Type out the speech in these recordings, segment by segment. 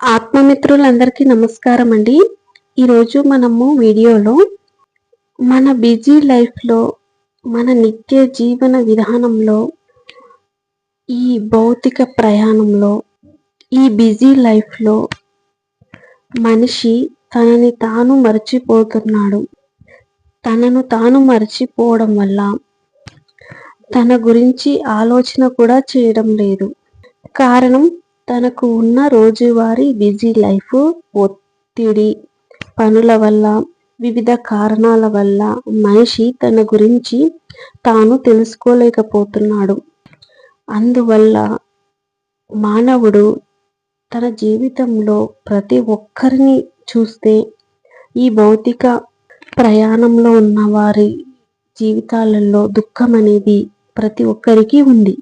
ఆత్మమిత్రులందరికీ నమస్కారం అండి ఈరోజు మనము వీడియోలో మన బిజీ లైఫ్లో మన నిత్య జీవన విధానంలో ఈ భౌతిక ప్రయాణంలో ఈ బిజీ లైఫ్లో మనిషి తనని తాను మర్చిపోతున్నాడు. తనను తాను మర్చిపోవడం వల్ల తన గురించి ఆలోచన కూడా చేయడం లేదు. కారణం తనకు ఉన్న రోజువారీ బిజీ లైఫ్ ఒత్తిడి పనుల వల్ల వివిధ కారణాల వల్ల మనిషి తన గురించి తాను తెలుసుకోలేకపోతున్నాడు. అందువల్ల మానవుడు తన జీవితంలో ప్రతి ఒక్కరిని చూస్తే ఈ భౌతిక ప్రయాణంలో ఉన్న వారి జీవితాలలో దుఃఖం అనేది ప్రతి ఒక్కరికి ఉంది.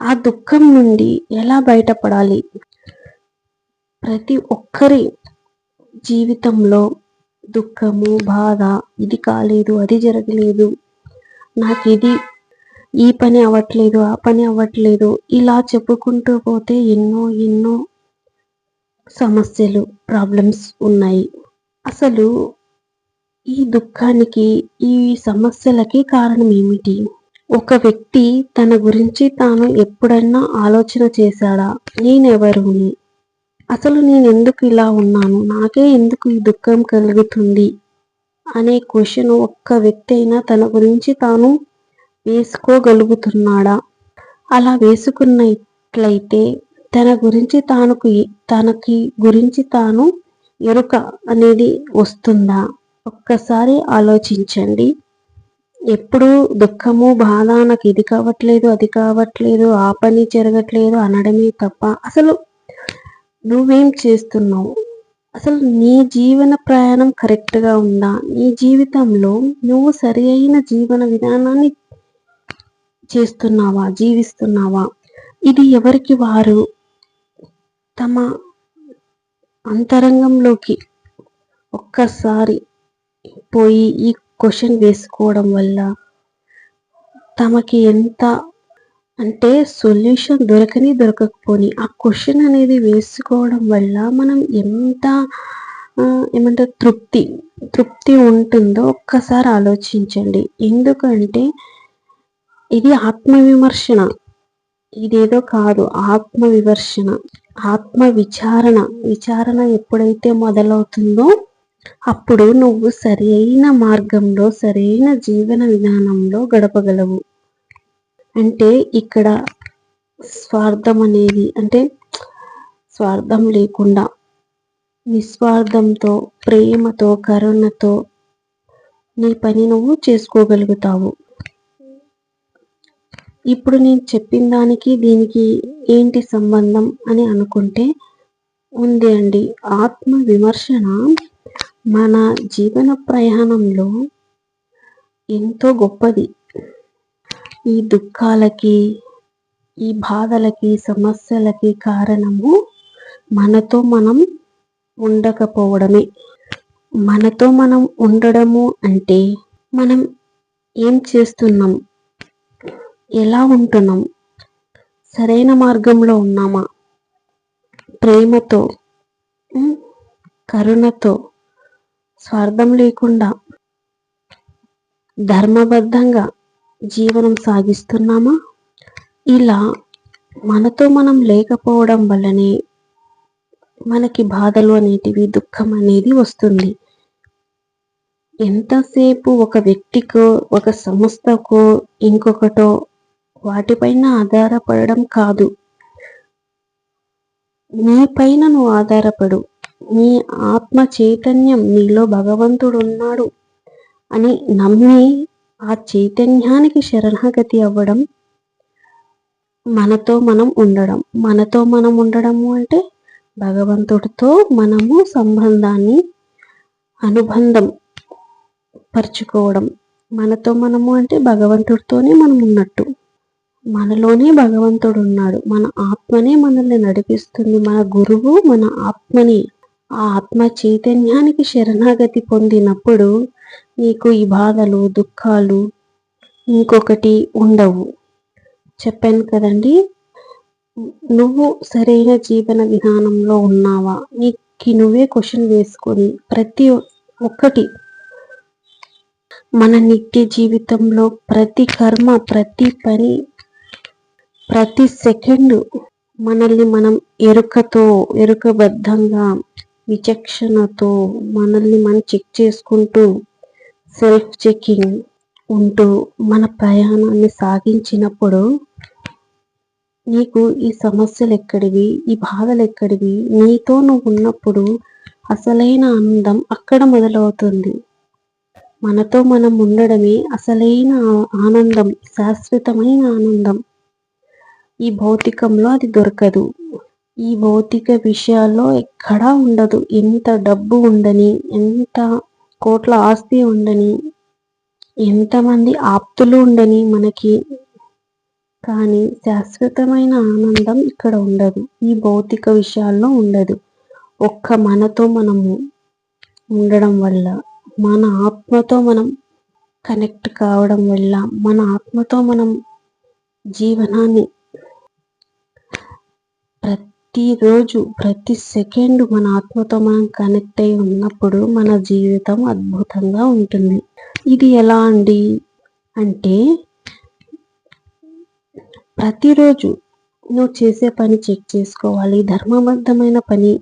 ఆ దుఃఖం నుండి ఎలా బయటపడాలి? ప్రతి ఒక్కరి జీవితంలో దుఃఖము బాధ ఇది కాలేదు అది జరగలేదు నాకు ఇది ఈ పని అవ్వట్లేదు ఆ పని అవ్వట్లేదు ఇలా చెప్పుకుంటూ పోతే ఎన్నో ఎన్నో సమస్యలు ప్రాబ్లమ్స్ ఉన్నాయి. అసలు ఈ దుఃఖానికి ఈ సమస్యలకి కారణం ఏమిటి? ఒక వ్యక్తి తన గురించి తాను ఎప్పుడైనా ఆలోచన చేశాడా? నేనెవరు అసలు నేను ఎందుకు ఇలా ఉన్నాను? నాకే ఎందుకు ఈ దుఃఖం కలుగుతుంది? అనే క్వశ్చన్ ఒక్క వ్యక్తి అయినా తన గురించి తాను వేసుకోగలుగుతున్నాడా? అలా వేసుకున్నట్లయితే తన గురించి తానుకు తనకి గురించి తాను ఎరుక అనేది వస్తుందా? ఒక్కసారి ఆలోచించండి. ఎప్పుడు దుఃఖము బాధ నాకు ఇది కావట్లేదు అది కావట్లేదు ఆ పని జరగట్లేదు అనడమే తప్ప అసలు నువ్వేం చేస్తున్నావు? అసలు నీ జీవన ప్రయాణం కరెక్ట్గా ఉందా? నీ జీవితంలో నువ్వు సరి అయిన జీవన విధానాన్ని చేస్తున్నావా? జీవిస్తున్నావా? ఇది ఎవరికి వారు? తమ అంతరంగంలోకి ఒక్కసారి పోయి ఈ క్వశ్చన్ వేసుకోవడం వల్ల తమకి ఎంత అంటే సొల్యూషన్ దొరకని దొరకకపోని ఆ క్వశ్చన్ అనేది వేసుకోవడం వల్ల మనం ఎంత ఏమంటారు తృప్తి తృప్తి ఉంటుందో ఒక్కసారి ఆలోచించండి. ఎందుకంటే ఇది ఆత్మవిమర్శన. ఇదేదో కాదు ఆత్మ విమర్శన ఆత్మ విచారణ విచారణ ఎప్పుడైతే మొదలవుతుందో అప్పుడు నువ్వు సరైన మార్గంలో సరైన జీవన విధానంలో గడపగలవు. అంటే ఇక్కడ స్వార్థం అనేది అంటే స్వార్థం లేకుండా నిస్వార్థంతో ప్రేమతో కరుణతో నీ పని నువ్వు చేసుకోగలుగుతావు. ఇప్పుడు నేను చెప్పిన దానికి దీనికి ఏంటి సంబంధం అని అనుకుంటే ఉంది అండి ఆత్మ విమర్శన మన జీవన ప్రయాణంలో ఎంతో గొప్పది. ఈ దుఃఖాలకి ఈ బాధలకి సమస్యలకి కారణము మనతో మనం ఉండకపోవడమే. మనతో మనం ఉండడము అంటే మనం ఏం చేస్తున్నాం? ఎలా ఉంటున్నాం? సరైన మార్గంలో ఉన్నామా? ప్రేమతో కరుణతో స్వార్థం లేకుండా ధర్మబద్ధంగా జీవనం సాగిస్తున్నామా? ఇలా మనతో మనం లేకపోవడం వల్లనే మనకి బాధలు అనేటివి దుఃఖం అనేది వస్తుంది. ఎంతసేపు ఒక వ్యక్తికో ఒక సంస్థకో ఇంకొకటో వాటిపైన ఆధారపడడం కాదు. నీ పైన నువ్వు ఆధారపడు. నీ ఆత్మ చైతన్యం నీలో భగవంతుడు ఉన్నాడు అని నమ్మి ఆ చైతన్యానికి శరణాగతి అవ్వడం మనతో మనం ఉండడం. మనతో మనం ఉండడము అంటే భగవంతుడితో మనము సంబంధాన్ని అనుబంధం పరుచుకోవడం. మనతో మనము అంటే భగవంతుడితోనే మనం ఉన్నట్టు. మనలోనే భగవంతుడు ఉన్నాడు మన ఆత్మనే మనల్ని నడిపిస్తుంది. మన గురువు మన ఆత్మని ఆ ఆత్మ చైతన్యానికి శరణాగతి పొందినప్పుడు నీకు ఈ బాధలు దుఃఖాలు ఇంకొకటి ఉండవు. చెప్పాను కదండి నువ్వు సరైన జీవన విధానంలో ఉన్నావా? నీకు నువ్వే క్వశ్చన్ వేసుకొని ప్రతి ఒక్కటి మన నిత్య జీవితంలో ప్రతి కర్మ ప్రతి పని ప్రతి సెకండ్ మనల్ని మనం ఎరుకతో ఎరుకబద్ధంగా విచక్షణతో మనల్ని మనం చెక్ చేసుకుంటూ సెల్ఫ్ చెకింగ్ ఉంటూ మన ప్రయాణాన్ని సాగించినప్పుడు నీకు ఈ సమస్యలు ఎక్కడివి? ఈ బాధలు ఎక్కడివి? నీతో నువ్వు ఉన్నప్పుడు అసలైన ఆనందం అక్కడ మొదలవుతుంది. మనతో మనం ఉండడమే అసలైన ఆనందం శాశ్వతమైన ఆనందం. ఈ భౌతికంలో అది దొరకదు. ఈ భౌతిక విషయాల్లో ఎక్కడా ఉండదు. ఎంత డబ్బు ఉండని ఎంత కోట్ల ఆస్తి ఉండని ఎంతమంది ఆప్తులు ఉండని మనకి. కానీ శాశ్వతమైన ఆనందం ఇక్కడ ఉండదు. ఈ భౌతిక విషయాల్లో ఉండదు. ఒక్క మనతో మనము ఉండడం వల్ల మన ఆత్మతో మనం కనెక్ట్ కావడం వల్ల మన ఆత్మతో మనం జీవనాన్ని ప్రతిరోజు ప్రతి సెకండ్ మన ఆత్మతో మనం కనెక్ట్ అయి ఉన్నప్పుడు మన జీవితం అద్భుతంగా ఉంటుంది. ఇది ఎలా అండి? అంటే ప్రతిరోజు నువ్వు చేసే పని చెక్ చేసుకోవాలి. ధర్మబద్ధమైన పని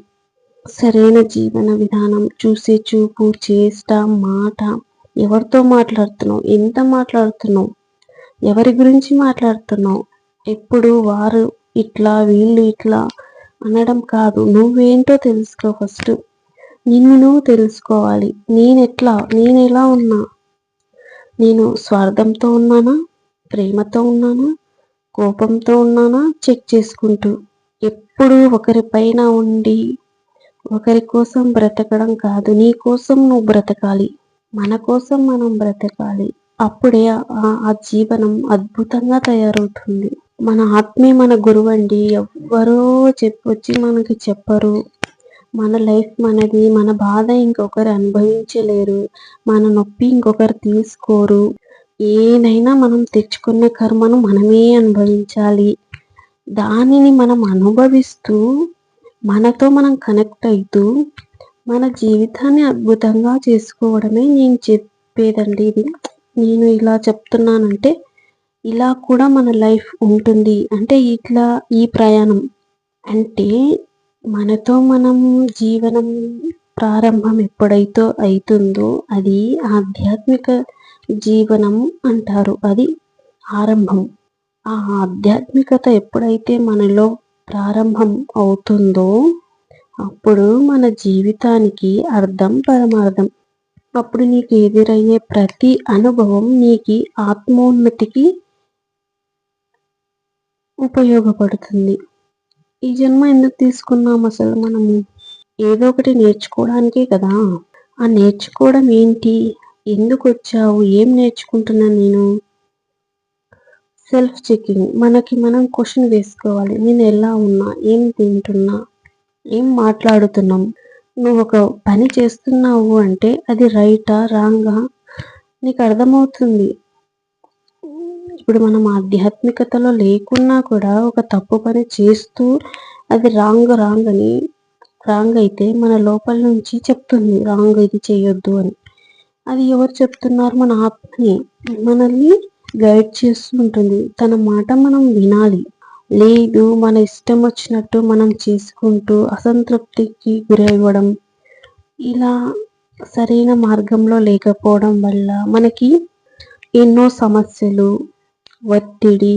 సరైన జీవన విధానం చూసే చూపు చేష్ట మాట ఎవరితో మాట్లాడుతున్నావు? ఎంత మాట్లాడుతున్నావు? ఎవరి గురించి మాట్లాడుతున్నావు? ఎప్పుడు వారు ఇట్లా వీళ్ళు ఇట్లా అనడం కాదు. నువ్వేంటో తెలుసుకో ఫస్ట్. నిన్ను నువ్వు తెలుసుకోవాలి. నేనెట్లా? నేను ఎలా ఉన్నా? నేను స్వార్థంతో ఉన్నానా? ప్రేమతో ఉన్నానా? కోపంతో ఉన్నానా? చెక్ చేసుకుంటూ. ఎప్పుడు ఒకరిపైన ఉండి ఒకరి కోసం బ్రతకడం కాదు. నీ కోసం నువ్వు బ్రతకాలి. మన కోసం మనం బ్రతకాలి. అప్పుడే ఆ జీవనం అద్భుతంగా తయారవుతుంది. మన ఆత్మే మన గురువు అండి ఎవ్వరో చెప్పొచ్చి మనకి చెప్పరు. మన లైఫ్ మనది మన బాధ ఇంకొకరు అనుభవించలేరు. మన నొప్పి ఇంకొకరు తీసుకోరు. ఏదైనా మనం తెచ్చుకున్న కర్మను మనమే అనుభవించాలి. దానిని మనం అనుభవిస్తూ మనతో మనం కనెక్ట్ అవుతూ మన జీవితాన్ని అద్భుతంగా చేసుకోవడమే నేను చెప్పేదండి ఇది. నేను ఇలా చెప్తున్నానంటే ఇలా కూడా మన లైఫ్ ఉంటుంది. అంటే ఇట్లా ఈ ప్రయాణం. అంటే మనతో మనం జీవనం ప్రారంభం ఎప్పుడైతే అవుతుందో అది ఆధ్యాత్మిక జీవనం అంటారు. అది ఆరంభం. ఆ ఆధ్యాత్మికత ఎప్పుడైతే మనలో ప్రారంభం అవుతుందో అప్పుడు మన జీవితానికి అర్థం పరమార్థం. అప్పుడు నీకు ఎదురయ్యే ప్రతి అనుభవం నీకు ఆత్మోన్నతికి ఉపయోగపడుతుంది. ఈ జన్మ ఎందుకు తీసుకున్నాం అసలు మనము ఏదో ఒకటి నేర్చుకోవడానికే కదా. ఆ నేర్చుకోవడం ఏంటి? ఎందుకు వచ్చావు? ఏం నేర్చుకుంటున్నా నేను? సెల్ఫ్ చెకింగ్ మనకి మనం క్వశ్చన్ వేసుకోవాలి. నేను ఎలా ఉన్నా? ఏం తింటున్నా? ఏం మాట్లాడుతున్నాం? నువ్వు ఒక పని చేస్తున్నావు అంటే అది రైటా రాంగా నీకు అర్థమవుతుంది. ఇప్పుడు మనం ఆధ్యాత్మికతలో లేకున్నా కూడా ఒక తప్పు పని చేస్తూ అది రాంగ్ రాంగ్ అని రాంగ్ అయితే మన లోపల నుంచి చెప్తుంది రాంగ్ ఇది చేయొద్దు అని. అది ఎవరు చెప్తున్నారు? మన ఆత్మని. మనల్ని గైడ్ చేస్తూ ఉంటుంది. తన మాట మనం వినాలి. లేదు మన ఇష్టం వచ్చినట్టు మనం చేసుకుంటూ అసంతృప్తికి గురవ్వడం ఇలా సరైన మార్గంలో లేకపోవడం వల్ల మనకి ఎన్నో సమస్యలు ఒత్తిడి.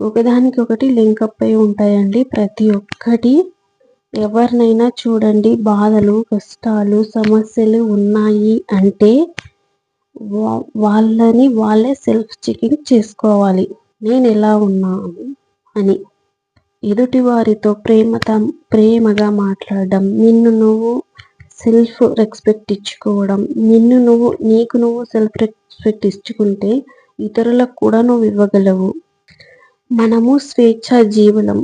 ఒకదానికి ఒకటి లింకప్ అయి ఉంటాయండి ప్రతి ఒక్కటి. ఎవరినైనా చూడండి బాధలు కష్టాలు సమస్యలు ఉన్నాయి అంటే వాళ్ళని వాళ్ళే సెల్ఫ్ చెకింగ్ చేసుకోవాలి. నేను ఎలా ఉన్నాను అని. ఎదుటి వారితో ప్రేమత ప్రేమగా మాట్లాడడం నిన్ను నువ్వు సెల్ఫ్ రెస్పెక్ట్ ఇచ్చుకోవడం నిన్ను నువ్వు నీకు నువ్వు సెల్ఫ్ రెస్పెక్ట్ ఇచ్చుకుంటే ఇతరులకు కూడా నువ్వు ఇవ్వగలవు. మనము స్వేచ్ఛ జీవనం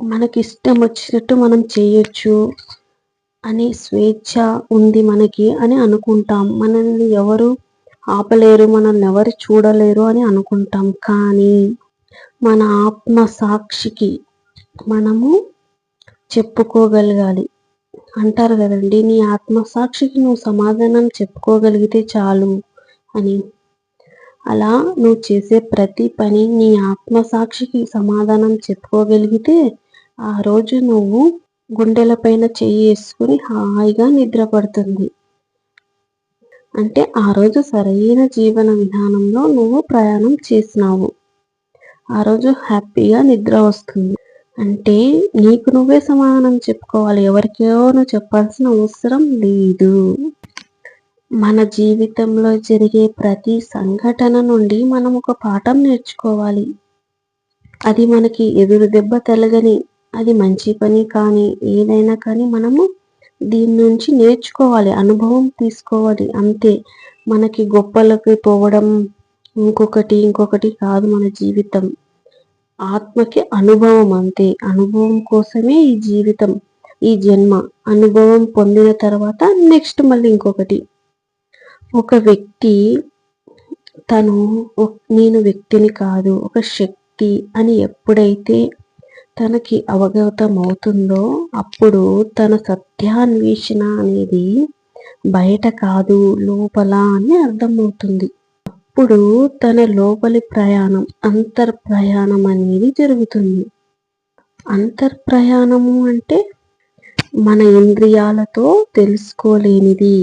మనకి ఇష్టం వచ్చినట్టు మనం చేయొచ్చు అనే స్వేచ్ఛ ఉంది మనకి అని అనుకుంటాం. మనల్ని ఎవరు ఆపలేరు మనల్ని ఎవరు చూడలేరు అని అనుకుంటాం. కానీ మన ఆత్మ సాక్షికి మనము చెప్పుకోగలగాలి. అంటారు కదండి నీ ఆత్మ సాక్షికి నువ్వు సమాధానం చెప్పుకోగలిగితే చాలు అని. అలా నువ్వు చేసే ప్రతి పని నీ ఆత్మసాక్షికి సమాధానం చెప్పుకోగలిగితే ఆ రోజు నువ్వు గుండెల పైన చెయ్యి వేసుకుని హాయిగా నిద్రపడుతుంది. అంటే ఆ రోజు సరైన జీవన విధానంలో నువ్వు ప్రయాణం చేసినావు. ఆ రోజు హ్యాపీగా నిద్ర వస్తుంది. అంటే నీకు నువ్వే సమాధానం చెప్పుకోవాలి. ఎవరికో నువ్వు చెప్పాల్సిన అవసరం లేదు. మన జీవితంలో జరిగే ప్రతి సంఘటన నుండి మనం ఒక పాఠం నేర్చుకోవాలి. అది మనకి ఎదురు దెబ్బ తెలగని అది మంచి పని కానీ ఏదైనా కానీ మనము దీని నుంచి నేర్చుకోవాలి అనుభవం తీసుకోవాలి అంతే. మనకి గొప్పలకి పోవడం ఇంకొకటి ఇంకొకటి కాదు మన జీవితం. ఆత్మకి అనుభవం అంతే. అనుభవం కోసమే ఈ జీవితం ఈ జన్మ. అనుభవం పొందిన తర్వాత నెక్స్ట్ మళ్ళీ ఇంకొకటి. ఒక వ్యక్తి తను నేను వ్యక్తిని కాదు ఒక శక్తి అని ఎప్పుడైతే తనకి అవగతం అవుతుందో అప్పుడు తన సత్యాన్వేషణ అనేది బయట కాదు లోపల అని అర్థమవుతుంది. అప్పుడు తన లోపలి ప్రయాణం అంతర్ ప్రయాణం అనేది జరుగుతుంది. అంతర్ ప్రయాణము అంటే మన ఇంద్రియాలతో తెలుసుకోలేనిది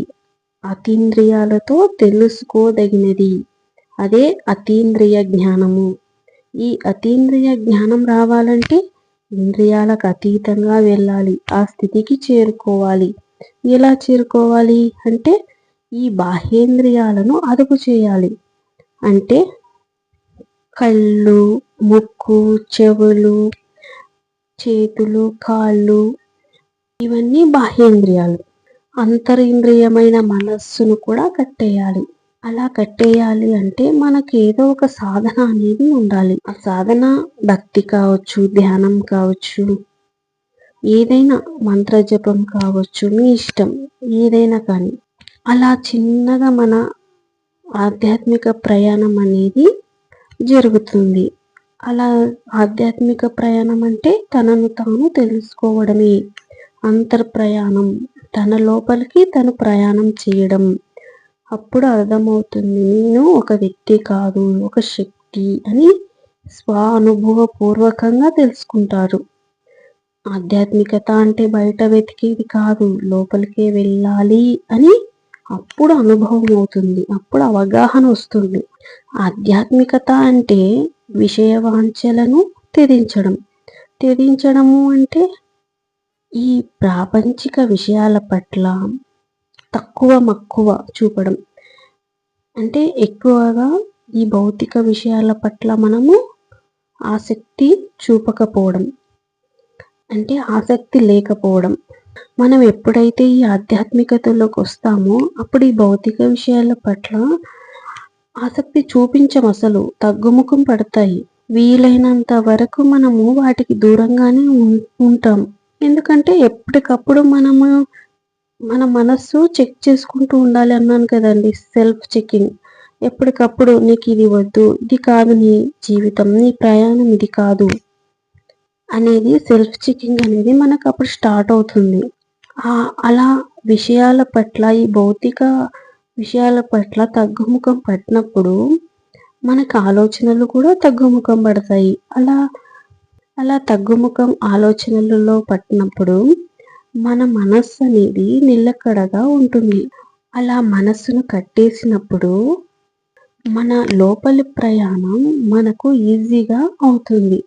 అతీంద్రియాలతో తెలుసుకోదగినది. అదే అతీంద్రియ జ్ఞానము. ఈ అతీంద్రియ జ్ఞానం రావాలంటే ఇంద్రియాలకు అతీతంగా వెళ్ళాలి ఆ స్థితికి చేరుకోవాలి. ఎలా చేరుకోవాలి అంటే ఈ బాహ్యేంద్రియాలను అదుపు చేయాలి. అంటే కళ్ళు ముక్కు చెవులు చేతులు కాళ్ళు ఇవన్నీ బాహ్యేంద్రియాలు. అంతరింద్రియమైన మనస్సును కూడా కట్టేయాలి. అలా కట్టేయాలి అంటే మనకి ఏదో ఒక సాధన అనేది ఉండాలి. ఆ సాధన భక్తి కావచ్చు ధ్యానం కావచ్చు ఏదైనా మంత్రజపం కావచ్చు మీ ఇష్టం ఏదైనా కానీ. అలా చిన్నగా మన ఆధ్యాత్మిక ప్రయాణం అనేది జరుగుతుంది. అలా ఆధ్యాత్మిక ప్రయాణం అంటే తనను తాను తెలుసుకోవడమే. అంతర్ ప్రయాణం తన లోపలికి తను ప్రయాణం చేయడం. అప్పుడు అర్థమవుతుంది నేను ఒక వ్యక్తి కాదు ఒక శక్తి అని స్వ అనుభవపూర్వకంగా తెలుసుకుంటారు. ఆధ్యాత్మికత అంటే బయట వెతికేది కాదు లోపలికే వెళ్ళాలి అని అప్పుడు అనుభవం అవుతుంది అప్పుడు అవగాహన వస్తుంది. ఆధ్యాత్మికత అంటే విషయ వాంఛలను త్యజించడం త్యజించడము అంటే ఈ ప్రాపంచిక విషయాల పట్ల తక్కువ మక్కువ చూపడం. అంటే ఎక్కువగా ఈ భౌతిక విషయాల పట్ల మనము ఆసక్తి చూపకపోవడం. అంటే ఆసక్తి లేకపోవడం. మనం ఎప్పుడైతే ఈ ఆధ్యాత్మికతలోకి వస్తామో అప్పుడు ఈ భౌతిక విషయాల పట్ల ఆసక్తి చూపించం అసలు. తగ్గుముఖం పడతాయి. వీలైనంత వరకు మనము వాటికి దూరంగానే ఉంటాం. ఎందుకంటే ఎప్పటికప్పుడు మనము మన మనస్సు చెక్ చేసుకుంటూ ఉండాలి అన్నాను కదండి సెల్ఫ్ చెకింగ్ ఎప్పటికప్పుడు నీకు ఇది వద్దు ఇది కాదు నీ జీవితం నీ ప్రయాణం ఇది కాదు అనేది సెల్ఫ్ చెకింగ్ అనేది మనకు అప్పుడు స్టార్ట్ అవుతుంది. అలా విషయాల పట్ల ఈ భౌతిక విషయాల పట్ల తగ్గుముఖం పట్టినప్పుడు మనకు ఆలోచనలు కూడా తగ్గుముఖం పడతాయి. అలా అలా తగ్గుముఖం ఆలోచనలలో పట్టినప్పుడు మన మనస్సు అనేది నిలకడగా ఉంటుంది. అలా మనస్సును కట్టేసినప్పుడు మన లోపలి ప్రయాణం మనకు ఈజీగా అవుతుంది.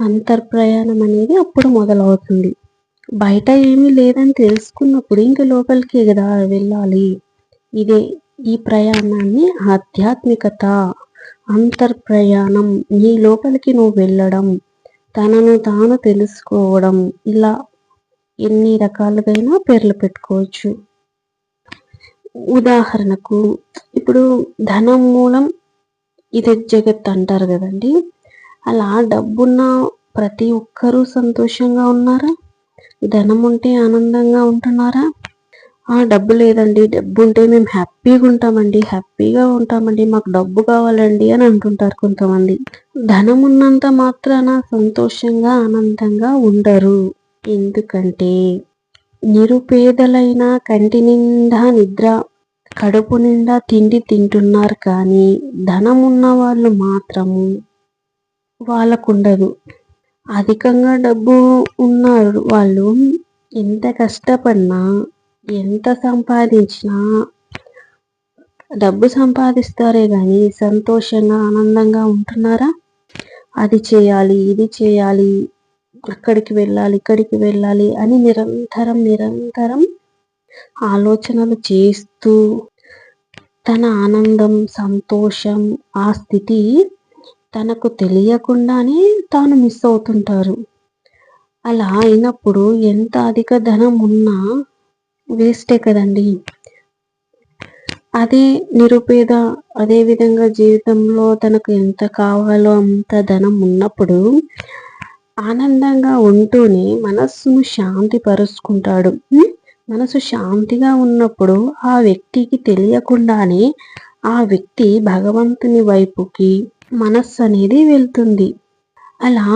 అంతర్ ప్రయాణం అనేది అప్పుడు మొదలవుతుంది. బయట ఏమీ లేదని తెలుసుకున్నప్పుడు ఇంక లోపలికి ఎగదా వెళ్ళాలి. ఇదే ఈ ప్రయాణాన్ని ఆధ్యాత్మికత అంతర్ ప్రయాణం నీ లోపలికి నువ్వు వెళ్ళడం తనను తాను తెలుసుకోవడం. ఇలా ఎన్ని రకాలుగైనా పేర్లు పెట్టుకోవచ్చు. ఉదాహరణకు ఇప్పుడు ధనం మూలం ఇది జగత్ అంటారు కదండి. అలా డబ్బున్న ప్రతి ఒక్కరూ సంతోషంగా ఉన్నారా? ధనం ఉంటే ఆనందంగా ఉంటున్నారా? డబ్బు లేదండి. డబ్బు ఉంటే మేము హ్యాపీగా ఉంటామండి. హ్యాపీగా ఉంటామండి. మాకు డబ్బు కావాలండి అని అంటుంటారు కొంతమంది. ధనం ఉన్నంత మాత్రాన సంతోషంగా ఆనందంగా ఉండరు. ఎందుకంటే నిరుపేదలైన కంటి నిండా నిద్ర కడుపు నిండా తిండి తింటున్నారు కానీ ధనం ఉన్న వాళ్ళు మాత్రము వాళ్ళకుండదు. అధికంగా డబ్బు ఉన్నారు వాళ్ళు ఎంత కష్టపడినా ఎంత సంపాదించినా డబ్బు సంపాదిస్తారే కానీ సంతోషంగా ఆనందంగా ఉంటున్నారా? అది చేయాలి ఇది చేయాలి అక్కడికి వెళ్ళాలి ఇక్కడికి వెళ్ళాలి అని నిరంతరం నిరంతరం ఆలోచనలు చేస్తూ తన ఆనందం సంతోషం ఆ స్థితి తనకు తెలియకుండానే తాను మిస్ అవుతుంటారు. అలా అయినప్పుడు ఎంత అధిక ధనం ఉన్నా వేస్టే కదండి. అదే నిరుపేద అదే విధంగా జీవితంలో తనకు ఎంత కావాలో అంత ధనం ఉన్నప్పుడు ఆనందంగా ఉంటూనే మనస్సును శాంతి పరుచుకుంటాడు మనసు శాంతిగా ఉన్నప్పుడు ఆ వ్యక్తికి తెలియకుండానే ఆ వ్యక్తి భగవంతుని వైపుకి మనస్సు అనేది వెళ్తుంది. అలా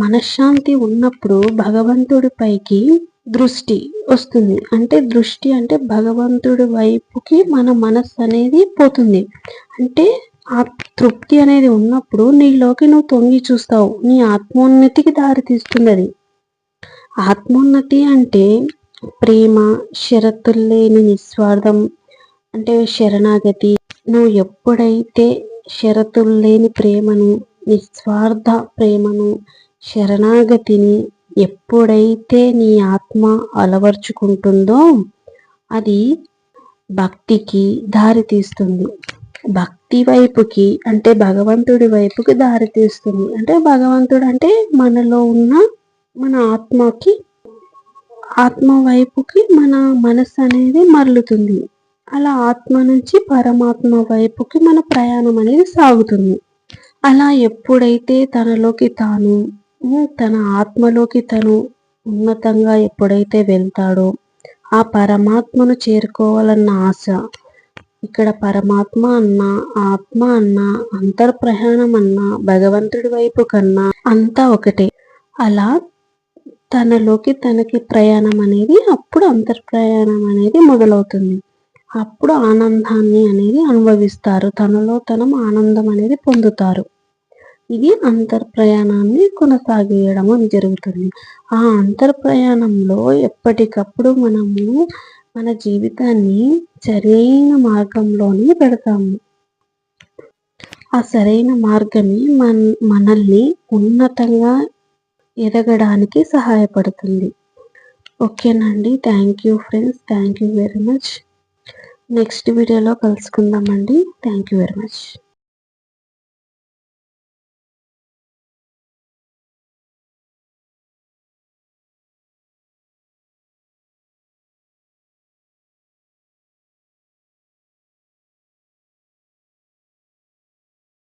మనశ్శాంతి ఉన్నప్పుడు భగవంతుడి పైకి దృష్టి వస్తుంది. అంటే దృష్టి అంటే భగవంతుడి వైపుకి మన మనస్సు అనేది పోతుంది. అంటే ఆ తృప్తి అనేది ఉన్నప్పుడు నీలోకి నువ్వు తొంగి చూస్తావు. నీ ఆత్మోన్నతికి దారి తీస్తుంది అది ఆత్మోన్నతి అంటే ప్రేమ షరతులు లేని నిస్వార్థం అంటే శరణాగతి. నువ్వు ఎప్పుడైతే షరతులు లేని ప్రేమను నిస్వార్థ ప్రేమను శరణాగతిని ఎప్పుడైతే నీ ఆత్మ అలవర్చుకుంటుందో అది భక్తికి దారి తీస్తుంది. భక్తి వైపుకి అంటే భగవంతుడి వైపుకి దారి తీస్తుంది. అంటే భగవంతుడు అంటే మనలో ఉన్న మన ఆత్మకి ఆత్మ వైపుకి మన మనసు అనేది మరలుతుంది. అలా ఆత్మ నుంచి పరమాత్మ వైపుకి మన ప్రయాణం అనేది సాగుతుంది. అలా ఎప్పుడైతే తనలోకి తాను తన ఆత్మలోకి తను ఉన్నతంగా ఎప్పుడైతే వెళ్తాడో ఆ పరమాత్మను చేరుకోవాలన్న ఆశ ఇక్కడ పరమాత్మ అన్న ఆత్మ అన్న అంతర్ప్రయాణం అన్న భగవంతుడి వైపు కన్నా అంతా ఒకటే. అలా తనలోకి తనకి ప్రయాణం అనేది అప్పుడు అంతర్ ప్రయాణం అనేది మొదలవుతుంది. అప్పుడు ఆనందాన్ని అనేది అనుభవిస్తారు. తనలో తనం ఆనందం అనేది పొందుతారు. ఇది అంతర్ ప్రయాణాన్ని అని జరుగుతుంది. ఆ అంతర్ ప్రయాణంలో ఎప్పటికప్పుడు మనము మన జీవితాన్ని సరైన మార్గంలోనే పెడతాము. ఆ సరైన మార్గమే మన మనల్ని ఉన్నతంగా ఎదగడానికి సహాయపడుతుంది. ఓకేనండి. Thank you friends. Thank you very much. Next వీడియోలో కలుసుకుందామండి. Thank you very much.